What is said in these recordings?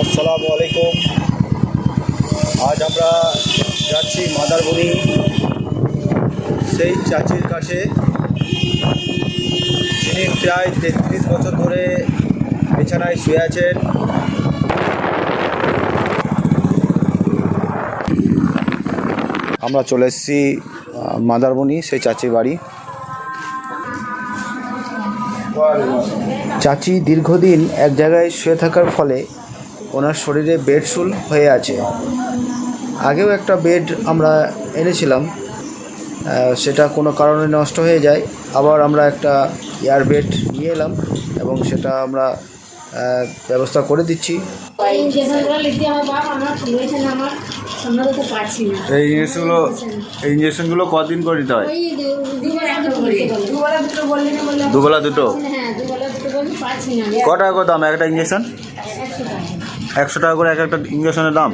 আসসালামু আলাইকুম। আজ আমরা যাচ্ছি মাদারবনি সেই চাচির কাছে, যিনি প্রায় তেত্রিশ বছর ধরে বিছানায় শুয়ে আছেন। আমরা চলে এসেছি মাদারবনি সেই চাচির বাড়ি। চাচি দীর্ঘদিন এক জায়গায় শুয়ে থাকার ফলে ওনার শরীরে বেড শুল হয়ে আছে। আগেও একটা বেড আমরা এনেছিলাম সেটা কোনো কারণে নষ্ট হয়ে যায়। আবার আমরা একটা এয়ার বেড নিয়ে এলাম এবং সেটা আমরা ব্যবস্থা করে দিচ্ছি। এই ইঞ্জেকশনগুলো এই ইঞ্জেকশনগুলো কদিন করে দিতে হয়? দুবেলা দুটো হ্যাঁ ক টাকা করে দাম? একটা ইঞ্জেকশন একশো টাকা। করে এক একটা ইঞ্জেকশনের দাম?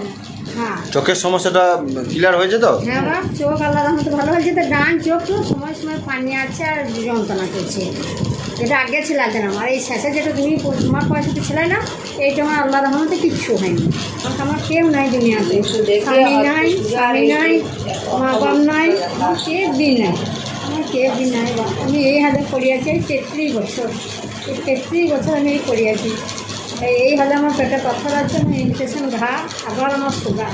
হ্যাঁ। চোখের সমস্যাটা ক্লিয়ার হয়েছে তো? হ্যাঁ চোখ আল্লাহ ভালো হয়েছে। তো ডান চোখ সময় সময় পানি আছে আর যন্ত্রণা করছে। এটা আগে ছিল আগে না আর এই শেষে যেটা তুমি তোমার পয়সাতে ছিল না এইটা আমার আল্লাহ রহমতে কিচ্ছু হয়নি। কারণ আমার কেউ নাই দুনিয়াতে। স্বামী নাই স্বামী নাই মা বাপ নাই আমার কেউ দিন নাই। আমার কেউ দিন নাই বাপ। আমি এই হাতে পড়িয়াছি এই তেত্রিশ বছর। এই তেত্রিশ বছর আমি এই পড়িয়াছি এই- এই হাতে আমার পেটে পাথর আছে ইনফেকশন ঘা আবার আমার সুগার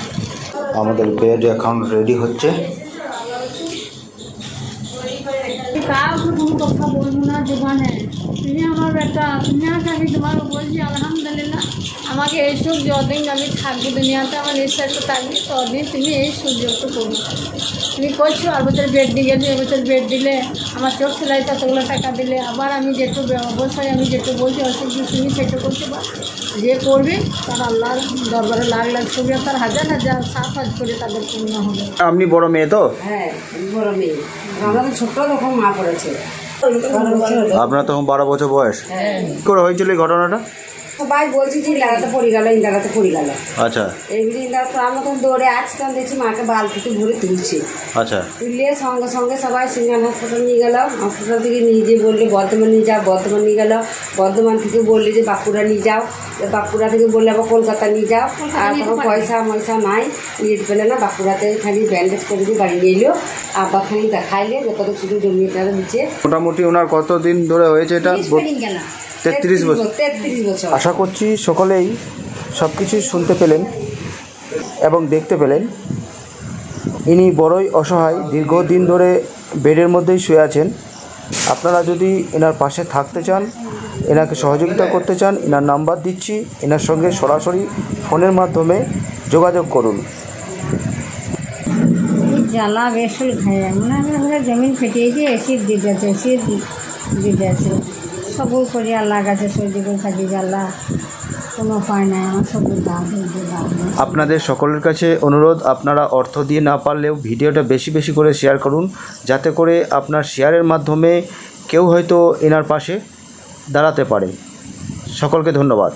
আমাদের বেড এখন রেডি হচ্ছে। কাউকে কোনো কথা বলব না আমার তুমি আমি আমাকে এইসব যদিন আমি থাকব, দুনিয়াতে আমার নিঃশ্বাস থাকবে তদিন তুমি এই সুযোগটা করবে। তুমি করছ আর বছর বেড দিয়ে গেলে এবছর বেড দিলে আমার চোখ সেলাই ততগুলো টাকা দিলে আবার আমি যেটু অবশ্যই আমি যেটু বলছি অসুখ তুমি সেটা করতে বা? যে করবে তার আল্লাহর দরবারে লাখ লাখ ছবি তার হাজার হাজার সাত হাজার করে তাদের পূর্ণ হবে। আপনি বড় মেয়ে তো? হ্যাঁ বড় মেয়ে। আমরা তো ছোট্ট তখন মা হলো। আপনার তখন বারো বছর বয়স। হ্যাঁ। কি করে হয়েছিল এই ঘটনাটা? সবাই বলছি যে লাগাতে পড়ে গেল ইন্দাগাতে পড়ে গেল। আচ্ছা। এইগুলি ইন্দার পর আমরা তখন দৌড়ে আসছি তখন দেখছি মাকে বালতিতে ভরে তুলছে। আচ্ছা। তুললে সঙ্গে সঙ্গে সবাই সিঙ্গান হাসপাতাল নিয়ে গেল হাসপাতাল থেকে নিয়ে যেয়ে বললে বর্ধমান নিয়ে যাও বর্ধমান নিয়ে গেল। বর্ধমান থেকে বললে যে বাঁকুড়া নিয়ে যাও। বাঁকুড়া থেকে বললে আবার কলকাতা নিয়ে যাও। আর তখন পয়সা ময়সা নাই। নিয়ে পেলে না বাঁকুড়াতে খালি ব্যান্ডেজ করে দিয়ে বাড়ি নিয়ে এলো। আবার খালি দেখাইলে যত শুধু জমিয়ে দিচ্ছে মোটামুটি ওনার কতদিন ধরে হয়েছে এটা? তেত্রিশ বছর। আশা করছি সকলেই সব কিছুই শুনতে পেলেন এবং দেখতে পেলেন। ইনি বড়ই অসহায় দীর্ঘদিন ধরে বেডের মধ্যেই শুয়ে আছেন। আপনারা যদি এনার পাশে থাকতে চান এনাকে সহযোগিতা করতে চান এনার নাম্বার দিচ্ছি এনার সঙ্গে সরাসরি ফোনের মাধ্যমে যোগাযোগ করুন। জ্বালা বেসুল খায় মনে হয় আমরা জমিন ফেটিয়েছি এসিড দিতে আছে এসিড দিতে আছে। সবুর করি আল্লাহ কাছে সর্দি করে থাকি আল্লাহ, কোনো উপায় নাই, আমার সবুর দাম আপনাদের সকলের কাছে অনুরোধ, আপনারা অর্থ দিয়ে না পারলেও ভিডিওটা বেশি বেশি করে শেয়ার করুন, যাতে করে আপনার শেয়ারের মাধ্যমে কেউ হয়তো এনার পাশে দাঁড়াতে পারে। সকলকে ধন্যবাদ।